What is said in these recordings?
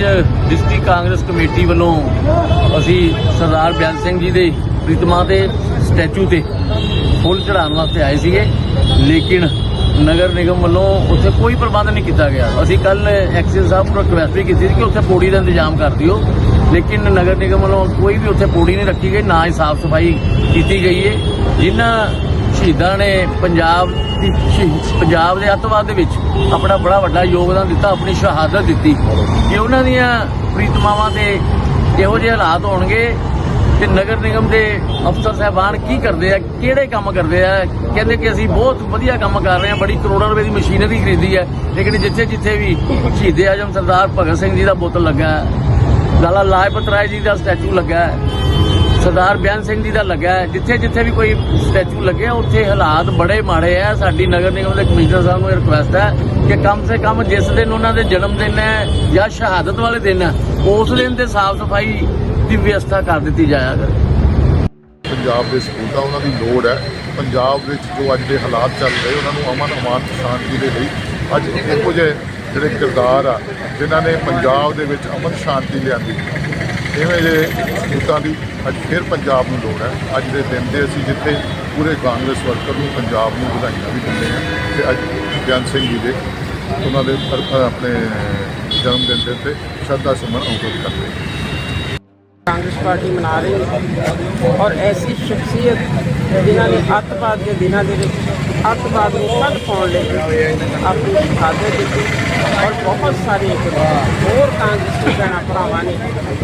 ਅੱਜ district Congress committee ਵੱਲੋਂ ਅਸੀਂ ਸਰਦਾਰ ਬਿਆਨ ਸਿੰਘ ਜੀ ਦੇ ਪ੍ਰੀਤਮਾ ਦੇ ਸਟੈਚੂ ਤੇ ਫੁੱਲ ਚੜਾਉਣ ਵਾਸਤੇ ਆਏ ਸੀਗੇ। ਲੇਕਿਨ ਨਗਰ ਨਿਗਮ ਵੱਲੋਂ ਉੱਥੇ ਕੋਈ ਪ੍ਰਬੰਧ ਨਹੀਂ ਕੀਤਾ ਗਿਆ। ਅਸੀਂ ਕੱਲ ਐਕਸਿਸ ਸਾਹਿਬ ਨੂੰ ਰਿਕਵੈਸਟ ਵੀ ਕੀਤੀ ਸੀ ਕਿ ਉੱਥੇ ਪੌੜੀ ਦਾ ਇੰਤਜ਼ਾਮ ਕਰ ਦਿਓ। ਲੇਕਿਨ ਨਗਰ ਨਿਗਮ ਵੱਲੋਂ ਕੋਈ ਵੀ ਉੱਥੇ ਪੌੜੀ ਨਹੀਂ ਰੱਖੀ ਗਈ, ਨਾ ਹੀ ਸਾਫ਼ ਸਫ਼ਾਈ ਕੀਤੀ ਗਈ ਹੈ ਜਿਨ੍ਹਾਂ ਸ਼ਹੀਦਾਂ ਨੇ ਪੰਜਾਬ ਦੀ ਪੰਜਾਬ ਦੇ ਅੱਤਵਾਦ ਦੇ ਵਿੱਚ ਆਪਣਾ ਬੜਾ ਵੱਡਾ ਯੋਗਦਾਨ ਦਿੱਤਾ, ਆਪਣੀ ਸ਼ਹਾਦਤ ਦਿੱਤੀ। ਕਿ ਉਹਨਾਂ ਦੀਆਂ ਪ੍ਰੀਤਮਾਵਾਂ ਤੇ ਇਹੋ ਜਿਹੇ ਹਾਲਾਤ ਹੋਣਗੇ ਤੇ ਨਗਰ ਨਿਗਮ ਦੇ ਅਫਸਰ ਸਾਹਿਬਾਨ ਕੀ ਕਰਦੇ ਆ, ਕਿਹੜੇ ਕੰਮ ਕਰਦੇ ਆ? ਕਹਿੰਦੇ ਕਿ ਅਸੀਂ ਬਹੁਤ ਵਧੀਆ ਕੰਮ ਕਰ ਰਹੇ ਹਾਂ ਬੜੀ ਕਰੋੜਾਂ ਰੁਪਏ ਦੀ ਮਸ਼ੀਨਰੀ ਖਰੀਦੀ ਹੈ ਲੇਕਿਨ ਜਿੱਥੇ ਜਿੱਥੇ ਵੀ ਸ਼ਹੀਦੇ ਆਜਮ ਸਰਦਾਰ ਭਗਤ ਸਿੰਘ ਜੀ ਦਾ ਬੁੱਤ ਲੱਗਾ, ਲਾਲਾ ਲਾਜਪਤ ਰਾਏ ਜੀ ਦਾ ਸਟੈਚੂ ਲੱਗਾ ਹੈ ਸਰਦਾਰ ਬਿਆਨ ਸਿੰਘ ਜੀ ਦਾ ਲੱਗਾ ਹੈ। ਜਿੱਥੇ ਜਿੱਥੇ ਵੀ ਕੋਈ ਸਟੈਚੂ ਲੱਗਿਆ ਉੱਥੇ ਹਾਲਾਤ ਬੜੇ ਮਾੜੇ ਆ। ਸਾਡੀ ਨਗਰ ਨਿਗਮ ਦੇ ਕਮਿਸ਼ਨਰ ਸਾਹਿਬ ਨੂੰ ਰਿਕੁਐਸਟ ਹੈ ਕਿ ਕਮ ਸੇ ਕਮ ਜਿਸ ਦਿਨ ਉਹਨਾਂ ਦੇ ਜਨਮ ਦਿਨ ਹੈ ਜਾਂ ਸ਼ਹਾਦਤ ਵਾਲੇ ਦਿਨ ਹੈ, ਉਸ ਦਿਨ ਤੇ ਸਾਫ਼ ਸਫ਼ਾਈ ਦੀ ਵਿਵਸਥਾ ਕਰ ਦਿੱਤੀ ਜਾਇਆ ਕਰੇ। ਪੰਜਾਬ ਦੇ ਸਪੂਤਾਂ ਉਹਨਾਂ ਦੀ ਲੋੜ ਹੈ। ਪੰਜਾਬ ਵਿੱਚ ਜੋ ਅੱਜ ਦੇ ਹਾਲਾਤ ਚੱਲ ਰਹੇ, ਉਹਨਾਂ ਨੂੰ ਅਮਨ ਅਮਾਨ ਸ਼ਾਂਤੀ ਦੇ ਲਈ ਅੱਜ ਇਹੋ ਜਿਹੇ ਜਿਹੜੇ ਕਿਰਦਾਰ ਆ, ਜਿਨ੍ਹਾਂ ਨੇ ਪੰਜਾਬ ਦੇ ਵਿੱਚ ਅਮਨ ਸ਼ਾਂਤੀ ਲਿਆਂਦੀ। ਇਵੇਂ ਦੇ ਹਿੱਤਾਂ ਦੀ ਅੱਜ ਫਿਰ ਪੰਜਾਬ ਨੂੰ ਲੋੜ ਹੈ। ਅੱਜ ਦੇ ਦਿਨ ਦੇ ਅਸੀਂ ਜਿੱਥੇ ਪੂਰੇ ਕਾਂਗਰਸ ਵਰਕਰ ਨੂੰ ਪੰਜਾਬ ਨੂੰ ਵਧਾਈਆਂ ਵੀ ਦਿੰਦੇ ਹਾਂ ਤੇ ਅੱਜ ਗਿਆਨ ਸਿੰਘ ਜੀ ਦੇ ਉਹਨਾਂ ਦੇ ਆਪਣੇ ਜਨਮ ਦਿਨ ਦੇ ਉੱਤੇ ਸ਼ਰਧਾ ਸੁਮਨ ਅੰਕੁਰ ਕਰਦੇ ਕਾਂਗਰਸ ਪਾਰਟੀ ਮਨਾ ਰਹੀ ਹੈ ਔਰ ਐਸੀ ਸ਼ਖਸੀਅਤ ਜਿਨ੍ਹਾਂ ਨੇ ਅੱਤਵਾਦ ਦੇ ਦਿਨਾਂ ਦੇ ਵਿੱਚ ਅੱਤਵਾਦ ਨੂੰ ਕੱਢ ਪਾਉਣ ਲਈ ਆਪਣੀ ਸ਼ਹਾਦਤ ਦਿੱਤੀ ਔਰ ਬਹੁਤ ਸਾਰੇ ਹੋਰ ਕਾਂਗਰਸੀ ਭੈਣਾਂ ਭਰਾਵਾਂ ਨੇ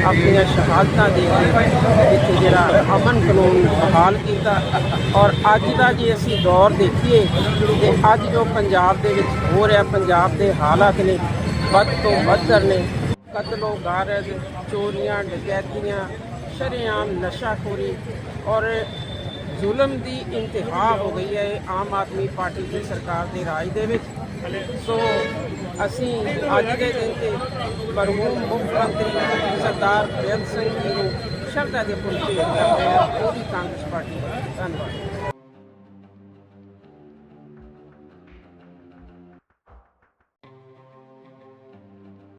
ਆਪਣੀਆਂ ਸ਼ਹਾਦਤਾਂ ਦੇ ਕੇ ਇੱਥੇ ਜਿਹੜਾ ਅਮਨ ਕਾਨੂੰਨ ਬਹਾਲ ਕੀਤਾ ਔਰ ਅੱਜ ਦਾ ਜੇ ਅਸੀਂ ਦੌਰ ਦੇਖੀਏ ਤੇ ਅੱਜ ਜੋ ਪੰਜਾਬ ਦੇ ਵਿੱਚ ਹੋ ਰਿਹਾ, ਪੰਜਾਬ ਦੇ ਹਾਲਾਤ ਨੇ, ਵੱਧ ਤੋਂ ਵੱਧਰ ਨੇ, ਕਤਲੋ ਗਾਰਦ ਚੋਰੀਆਂ, ਡਕੈਤੀਆਂ, ਸ਼ਰੇਆਮ ਨਸ਼ਾਖੋਰੀ ਔਰ ਜ਼ੁਲਮ ਦੀ ਇੰਤਹਾ ਹੋ ਗਈ ਹੈ ਆਮ ਆਦਮੀ ਪਾਰਟੀ ਦੀ ਸਰਕਾਰ ਦੇ ਰਾਜ ਦੇ ਵਿੱਚ। ਸੋ ਅਸੀਂ ਅੱਜ ਦੇ ਦਿਨ ਤੇ ਮਰਹੂਮ ਮੁੱਖ ਮੰਤਰੀ ਸਰਦਾਰ ਬੇਅੰਤ ਸਿੰਘ ਜੀ ਨੂੰ ਸ਼ਰਧਾ ਦੇ ਫੁੱਲ ਭੇਟ ਕਰਦੇ ਹਾਂ। ਪੂਰੀ ਕਾਂਗਰਸ ਪਾਰਟੀ ਦਾ ਧੰਨਵਾਦ।